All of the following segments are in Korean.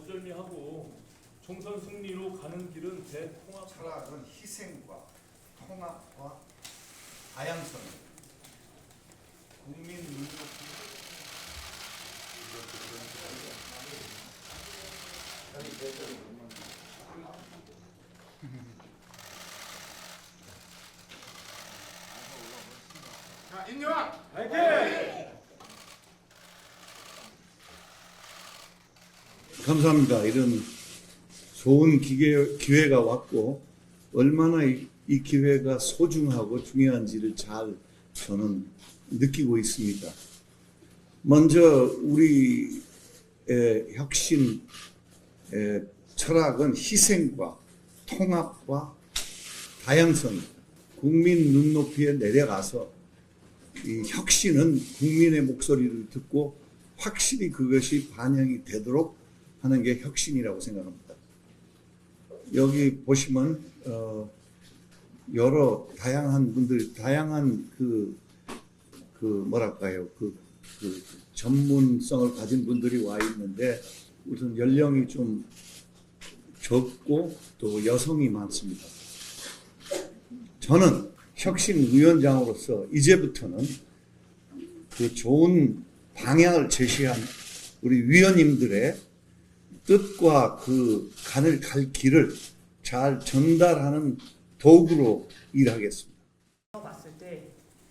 적절미하고 총선 승리로 가는 길은 대통합. 철학은 희생과 통합과 다양성, 국민 눈높이 자, 임요한 감사합니다. 이런 좋은 기회, 기회가 왔고 얼마나 이, 이 기회가 소중하고 중요한지를 잘 저는 느끼고 있습니다. 먼저 우리의 혁신 의 철학은 희생과 통합과 다양성, 국민 눈높이에 내려가서 이 혁신은 국민의 목소리를 듣고 확실히 그것이 반영이 되도록 하는 게 혁신이라고 생각합니다. 여기 보시면 어, 여러 다양한 분들, 다양한 그, 그 뭐랄까요, 그, 그 전문성을 가진 분들이 와 있는데 우선 연령이 좀 적고 또 여성이 많습니다. 저는 혁신위원장으로서 이제부터는 그 좋은 방향을 제시한 우리 위원님들의 뜻과 그 간을 갈 길을 잘 전달하는 도구로 일하겠습니다. 봤을 때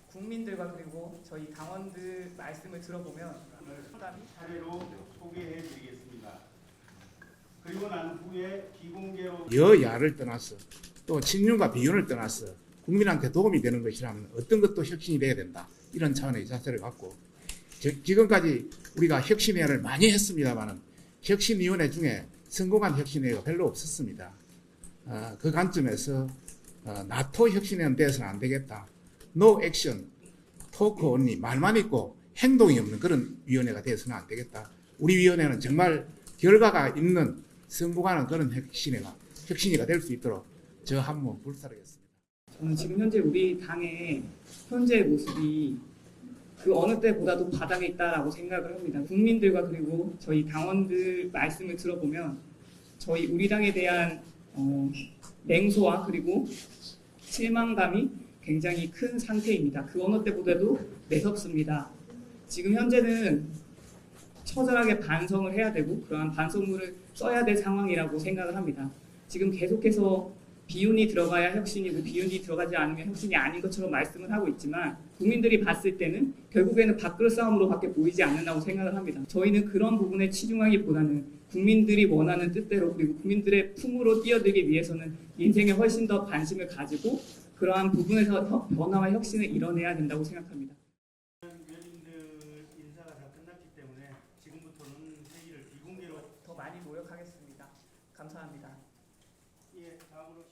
국민들과 그리고 저희 당원들 말씀을 들어보면 상담이 사례로 소개해 드리겠습니다. 그리고 난 후에 비공개로 여야를 떠나서 또 친윤과 비윤을 떠나서 국민한테 도움이 되는 것이라면 어떤 것도 혁신이 돼야 된다. 이런 차원의 자세를 갖고 저- 지금까지 우리가 혁신회를 많이 했습니다만은 혁신위원회 중에 성공한 혁신회가 별로 없었습니다. 어, 그 관점에서 어, 나토 혁신회는 돼서는 안 되겠다. No action, 말만 있고 행동이 없는 그런 위원회가 돼서는 안 되겠다. 우리 위원회는 정말 결과가 있는 성공하는 그런 혁신회가 혁신이가 될 수 있도록 저 한몸 불사르겠습니다. 저는 지금 현재 우리 당의 현재의 모습이 그 어느 때보다도 바닥에 있다라고 생각을 합니다. 국민들과 그리고 저희 당원들 말씀을 들어보면 저희 우리 당에 대한 어, 냉소와 그리고 실망감이 굉장히 큰 상태입니다. 그 어느 때보다도 매섭습니다. 지금 현재는 처절하게 반성을 해야 되고 그러한 반성문을 써야 될 상황이라고 생각을 합니다. 지금 계속해서 비윤이 들어가야 혁신이고 비윤이 들어가지 않으면 혁신이 아닌 것처럼 말씀을 하고 있지만 국민들이 봤을 때는 결국에는 밥그릇 싸움으로밖에 보이지 않는다고 생각을 합니다. 저희는 그런 부분에 치중하기보다는 국민들이 원하는 뜻대로 그리고 국민들의 품으로 뛰어들기 위해서는 인생에 훨씬 더 관심을 가지고 그러한 부분에서 혁- 변화와 혁신을 이뤄내야 된다고 생각합니다. 더 많이 노력하겠습니다. 감사합니다. 예, 다음으로